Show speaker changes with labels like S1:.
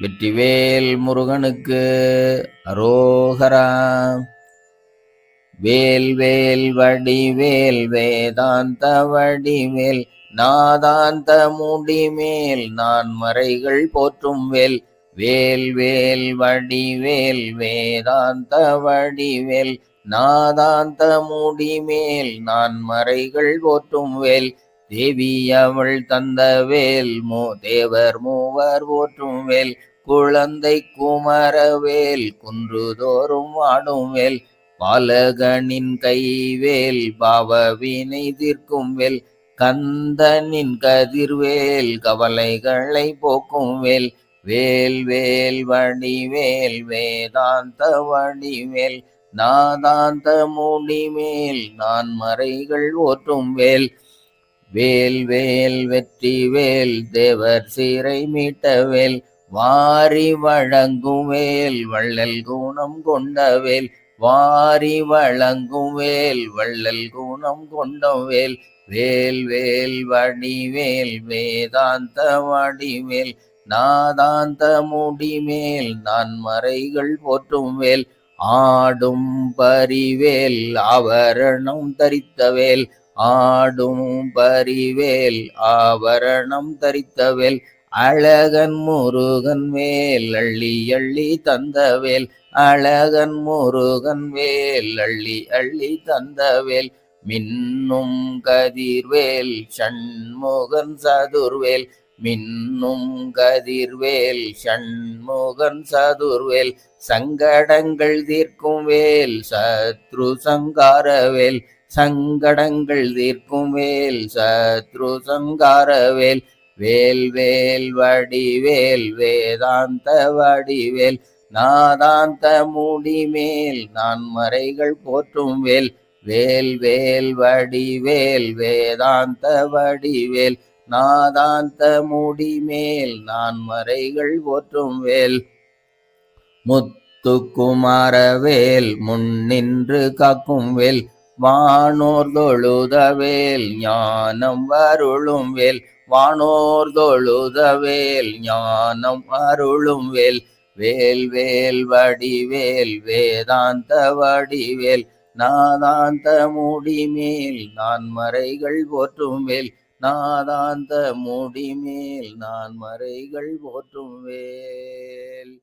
S1: வெற்றிவேல் முருகனுக்கு அரோகரா. வேல் வேல் வடிவேல் வேதாந்த வடிவேல் நாதாந்த முடிமேல் நான் மறைகள் போற்றும் வேல். வேல் வேல் வடிவேல் வேதாந்த வடிவேல் நாதாந்த முடிமேல் நான் மறைகள் போற்றும் வேல். தேவி அவள் தந்த வேல் மோ தேவர் மூவர் போற்றும் வேல். குழந்தை குமரவேல் குன்றுதோறும் ஆடும் வேல் பாலகனின் கைவேல் பாவவினை தீர்க்கும் வேல் கந்தனின் கதிர்வேல் கவலைகளை போக்கும் வேல் வேல் வேல் வடிவேல் வேதாந்த வடிவேல். நாதாந்த முடிமேல் நான் மறைகள் ஓற்றும் வேல் வேல் வேல் வெற்றி வேல் தேவர் சீரை மீட்ட வேல் வாரி வழங்குவேல் வள்ளல் குணம் கொண்டவேல் வாரி வழங்குவேல் வள்ளல் குணம் கொண்டவேல் வேல். வேல் வடிவேல் வேதாந்த வடிவேல் நாதாந்த முடிமேல் நான் மறைகள் போற்றும் வேல். ஆடும் பரிவேல் ஆவரணம் தரித்தவேல் ஆடும் பரிவேல் ஆவரணம் தரித்தவேல் அழகன் முருகன் மேல் அள்ளி அள்ளி தந்தவேல் அழகன் முருகன் வேல் அள்ளி அள்ளி தந்தவேல் மின்னும் கதிர்வேல் சண்முகன் சதுர்வேல். மின்னும் கதிர்வேல் சண்முகன் சதுர்வேல். சங்கடங்கள் தீர்க்கும் வேல் சத்ரு சங்காரவேல் சங்கடங்கள் தீர்க்கும் வேல் சத்ரு சங்காரவேல் வேல் வேல் வடிவேல் வேதாந்த வடிவேல் நாதாந்த முடிமேல் நான் மறைகள் போற்றும் வேல் வேல் வேல் வடிவேல் வேதாந்த வடிவேல் நாதாந்த முடிமேல் நான் மறைகள் போற்றும் வேல். முத்துக்குமாரவேல் முன்னின்று காக்கும் வேல் வானோர் தொழுதவேல் ஞானம் வருளும் வேல் வானோர் தொழுதவேல் ஞானம் அருளும் வேல் வேல் வேல் வடிவேல் வேதாந்த வடிவேல். நாதாந்த முடிமேல் நான் மறைகள் போற்றும் வேல் நாதாந்த முடிமேல் நான் மறைகள் போற்றும் வேல்